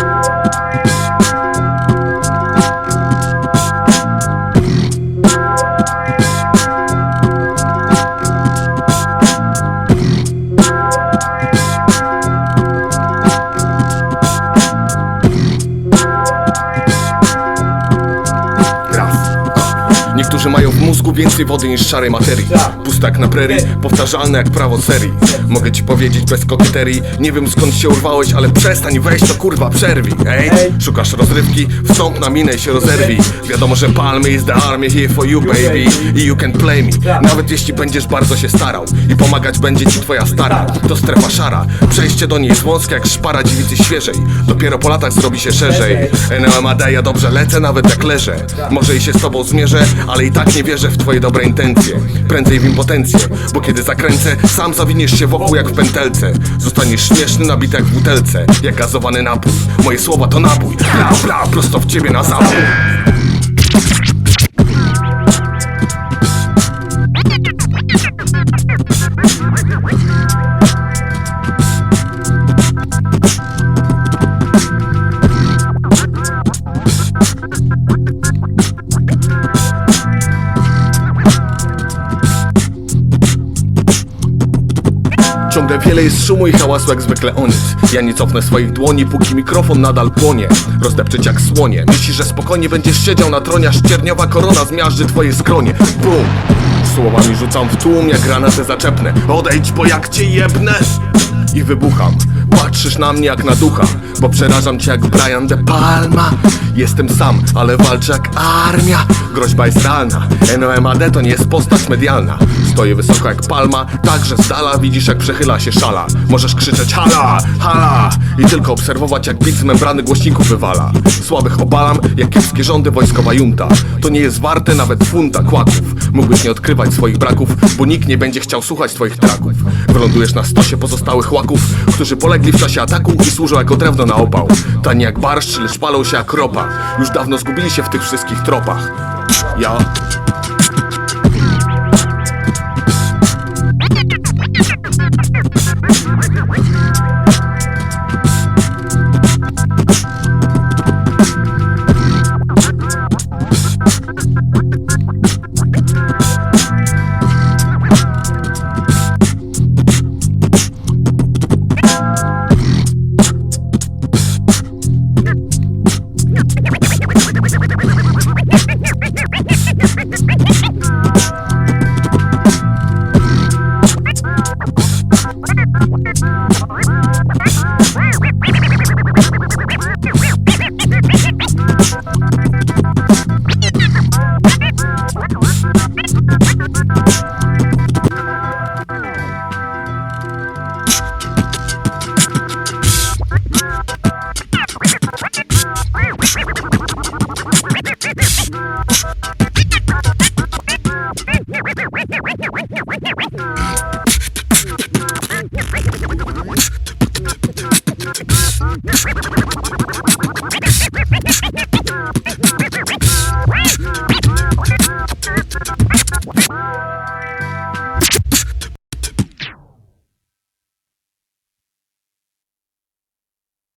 You. Niektórzy mają w mózgu więcej wody niż szarej materii. Puste jak na prerii, powtarzalne jak prawo serii. Mogę ci powiedzieć bez kokieterii Nie wiem skąd się urwałeś, ale przestań weź to kurwa przerwij Ej, szukasz rozrywki, wstąp na minę i się rozerwij. Wiadomo, że palmy is the army here for you baby. I you can play me. Nawet jeśli będziesz bardzo się starał I pomagać będzie ci twoja stara To strefa szara, przejście do niej jest wąskie jak szpara dziewicy świeżej. Dopiero po latach zrobi się szerzej. NLMAD ja dobrze lecę nawet jak leżę. Może i się z tobą zmierzę, ale i tak nie wierzę w twoje dobre intencje. Prędzej w impotencję, bo kiedy zakręcę Sam zawiniesz się wokół jak w pętelce. Zostaniesz śmieszny, nabity jak w butelce Jak gazowany napój, moje słowa to nabój. Bla bla, prosto w ciebie na zabój Ciągle wiele jest szumu i hałasu jak zwykle o nic Ja nie cofnę swoich dłoni, póki mikrofon nadal płonie. Rozdepczyć jak słonie. Myślisz, że spokojnie będziesz siedział na tronie Aż cierniowa korona zmiażdży twoje skronie. Bum! Słowami rzucam w tłum jak granatę zaczepnę. Odejdź, bo jak cię jebnę! I wybucham Patrzysz na mnie jak na ducha Bo przerażam cię jak Brian De Palma. Jestem sam, ale walczę jak armia. Groźba jest realna NOMAD to nie jest postać medialna. Stoję wysoko jak palma Tak, że z dala widzisz jak przechyla się szala. Możesz krzyczeć hala, hala! I tylko obserwować jak bit membrany głośników wywala. Słabych obalam jak kiepskie rządy wojskowa junta. To nie jest warte nawet funta kłaków Mógłbyś nie odkrywać swoich braków Bo nikt nie będzie chciał słuchać twoich traków. Wylądujesz na stosie pozostałych łaków Którzy polegli w czasie ataku i służą jako drewno na opał. Tani jak barszcz, lecz palą się jak ropa. Już dawno zgubili się w tych wszystkich tropach. Ja